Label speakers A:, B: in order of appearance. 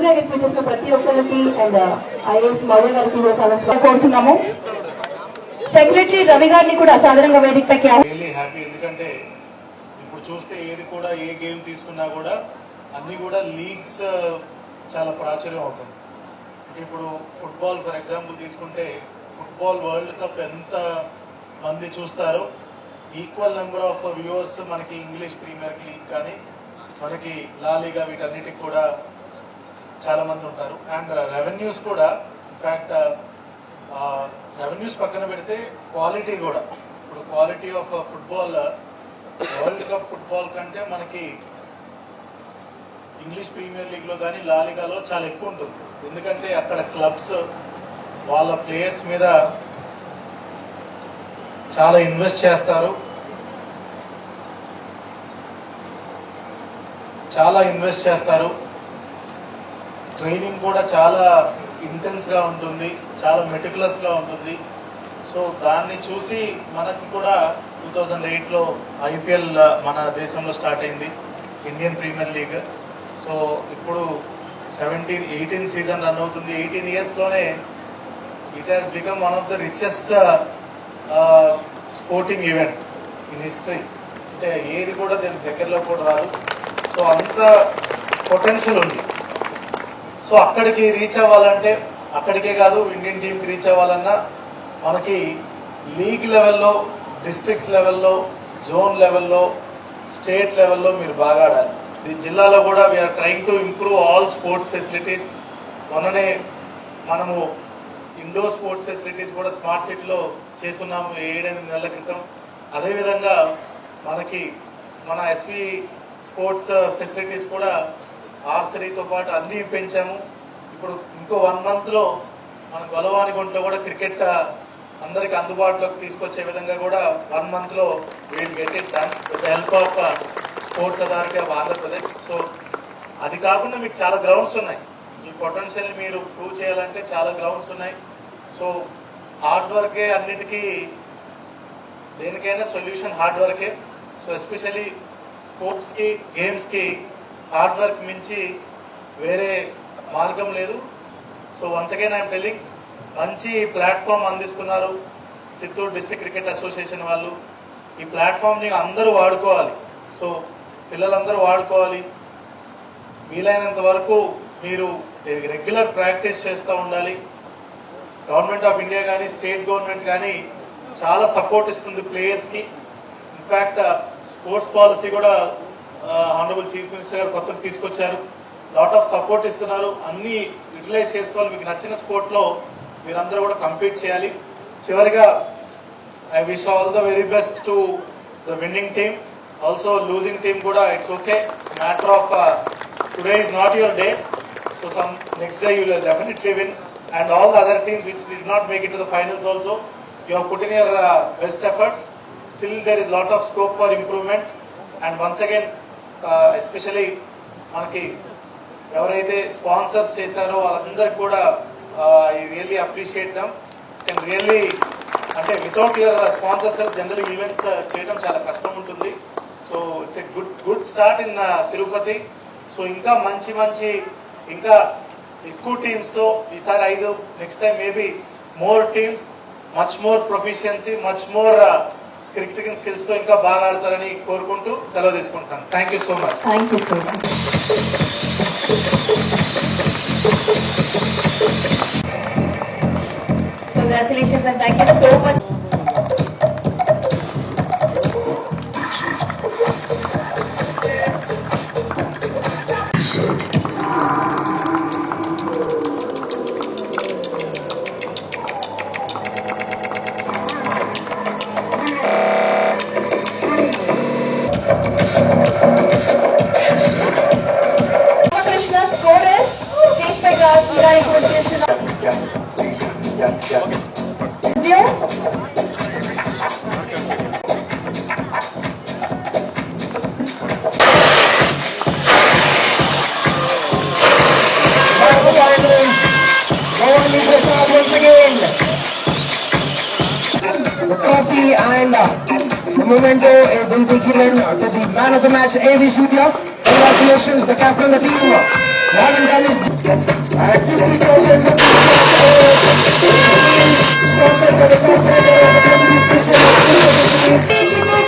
A: Request చేసిన ప్రతి ఒక్కరికి అండ్ uh, మౌర్య గారికి కూడా చాలా కోరుతున్నాము. సెక్రటరీ రవి గారిని కూడా సాధారణంగా
B: వేదిక హ్యాపీ ఎందుకంటే ఇప్పుడు చూస్తే ఏది కూడా ఏ గేమ్ తీసుకున్నా కూడా అన్ని కూడా లీగ్స్ uh, చాలా ప్రాచుర్యం అవుతుంది ఇప్పుడు ఫుట్బాల్ ఫర్ ఎగ్జాంపుల్ తీసుకుంటే ఫుట్బాల్ వరల్డ్ కప్ ఎంత మంది చూస్తారో ఈక్వల్ నెంబర్ ఆఫ్ వ్యూవర్స్ మనకి ఇంగ్లీష్ ప్రీమియర్ లీగ్ కానీ మనకి లాలీగా వీటన్నిటికి కూడా చాలా మంది ఉంటారు. అండ్ రెవెన్యూస్ uh, కూడా ఇన్ఫ్యాక్ట్ రెవెన్యూస్ uh, uh, పక్కన పెడితే క్వాలిటీ కూడా. ఇప్పుడు quality of football world cup football కంటే మనకి ఇంగ్లీష్ ప్రీమియర్ లీగ్లో కానీ లాలిగాలో చాలా ఎక్కువ ఉంటుంది. ఎందుకంటే అక్కడ క్లబ్స్ వాళ్ళ ప్లేయర్స్ మీద చాలా ఇన్వెస్ట్ చేస్తారు. చాలా ఇన్వెస్ట్ చేస్తారు. ట్రైనింగ్ కూడా చాలా ఇంటెన్స్గా ఉంటుంది చాలా మెటికులస్గా ఉంటుంది. సో దాన్ని చూసి మనకి కూడా టూ థౌజండ్ ఎయిట్లో ఐపీఎల్ మన దేశంలో స్టార్ట్ అయింది ఇండియన్ ప్రీమియర్ లీగ్. సో ఇప్పుడు సెవెంటీన్ ఎయిటీన్ సీజన్ రన్ అవుతుంది. Eighteen ఇయర్స్లోనే it has become one of the richest sporting event in history అంటే ఏది కూడా దీని దగ్గరలో కూడా రాదు. సో అంత పొటెన్షియల్ ఉంది. సో అక్కడికి రీచ్ అవ్వాలంటే అక్కడికే కాదు ఇండియన్ టీంకి రీచ్ అవ్వాలన్నా మనకి లీగ్ లెవెల్లో డిస్ట్రిక్ట్స్ లెవెల్లో జోన్ లెవెల్లో స్టేట్ లెవెల్లో మీరు బాగా ఆడాలి. ఈ జిల్లాలో కూడా we're trying to improve all sports facilities మొన్ననే మనము ఇండోర్ స్పోర్ట్స్ ఫెసిలిటీస్ కూడా స్మార్ట్ సిటీలో చేస్తున్నాము ఏడెనిమిది నెలల క్రితం. అదేవిధంగా మనకి మన ఎస్వి స్పోర్ట్స్ ఫెసిలిటీస్ కూడా ఆర్చరీతో పాటు అన్నీ పెంచాము. ఇప్పుడు ఇంకో వన్ మంత్లో మన గొలవాని గుంట్లో కూడా క్రికెట్ అందరికి అందుబాటులోకి తీసుకొచ్చే విధంగా కూడా వన్ మంత్లో we'll get it done with help of sports authority of Andhra Pradesh so అది కాకుండా మీకు చాలా గ్రౌండ్స్ ఉన్నాయి. మీ పొటెన్షియల్ మీరు ప్రూవ్ చేయాలంటే చాలా గ్రౌండ్స్ ఉన్నాయి. సో హార్డ్ వర్కే అన్నిటికీ దేనికైనా సొల్యూషన్ హార్డ్ వర్కే సో ఎస్పెషలీ స్పోర్ట్స్కి గేమ్స్కి హార్డ్ వర్క్ మించి వేరే మార్గం లేదు. So once again I'm telling మంచి ప్లాట్ఫామ్ అందిస్తున్నారు చిత్తూరు డిస్ట్రిక్ట్ క్రికెట్ అసోసియేషన్ వాళ్ళు. ఈ ప్లాట్ఫామ్ని అందరూ వాడుకోవాలి. సో పిల్లలందరూ వాడుకోవాలి. వీలైనంత వరకు మీరు రెగ్యులర్ ప్రాక్టీస్ చేస్తూ ఉండాలి. గవర్నమెంట్ ఆఫ్ ఇండియా కానీ స్టేట్ గవర్నమెంట్ కానీ చాలా సపోర్ట్ ఇస్తుంది ప్లేయర్స్కి ఇన్ఫ్యాక్ట్ స్పోర్ట్స్ పాలసీ కూడా ఆనరబుల్ చీఫ్ మినిస్టర్ గారు కొత్తగా తీసుకొచ్చారు. లాట్ ఆఫ్ సపోర్ట్ ఇస్తున్నారు. అన్ని యూటిలైజ్ చేసుకోవాలి. మీకు నచ్చిన స్పోర్ట్లో మీరందరూ కూడా కంపీట్ చేయాలి. చివరిగా I wish all the very best to the winning team also losing team కూడా it's okay matter of today is not your day so some next day you definitely win and all the other teams which did not make it to the finals also you have put in your uh, best efforts. Still there is lot of scope for improvement. And especially మనకి ఎవరైతే sponsors చేశారో వాళ్ళందరికీ కూడా I really appreciate them and really అంటే without your sponsors general events చేయడం చాలా కష్టం ఉంటుంది. So it's a good good start in Tirupati so ఇంకా మంచి మంచి ఇంకా ఎక్కువ టీమ్స్తో ఈసారి ఐదు next time maybe more teams much more proficiency much more cricketing స్కిల్స్తో ఇంకా బాగా ఆడతారని కోరుకుంటూ సెలవు తీసుకుంటాను thank you so much
A: thank you so much congratulations and thank you so much
C: The momento el buen Leonard will the man of the match AV Studio. Congratulations, the captain of the team. Now And